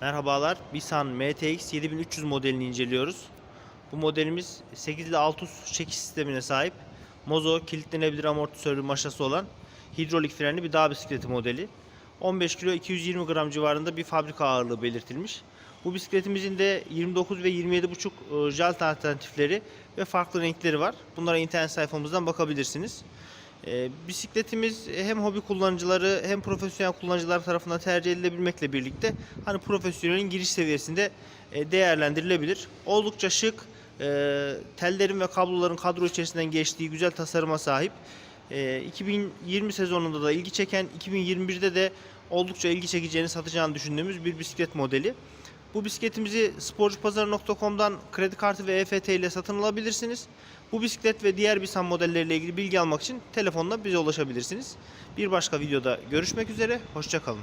Merhabalar. Bisan MTX 7300 modelini inceliyoruz. Bu modelimiz 8'li 600 çekiş sistemine sahip. Mozo kilitlenebilir amortisörlü maşası olan hidrolik frenli bir dağ bisikleti modeli. 15 kilo 220 gram civarında bir fabrika ağırlığı belirtilmiş. Bu bisikletimizin de 29 ve 27,5 jant alternatifleri ve farklı renkleri var. Bunlara internet sayfamızdan bakabilirsiniz. E, bisikletimiz hem hobi kullanıcıları hem profesyonel kullanıcılar tarafından tercih edilebilmekle birlikte hani profesyonelin giriş seviyesinde e, değerlendirilebilir. Oldukça şık, e, tellerin ve kabloların kadro içerisinden geçtiği güzel tasarıma sahip. E, 2020 sezonunda da ilgi çeken, 2021'de de oldukça ilgi çekeceğini satacağını düşündüğümüz bir bisiklet modeli. Bu bisikletimizi sporcupazarı.com'dan kredi kartı ve EFT ile satın alabilirsiniz. Bu bisiklet ve diğer Bisan modelleriyle ilgili bilgi almak için telefonla bize ulaşabilirsiniz. Bir başka videoda görüşmek üzere, hoşçakalın.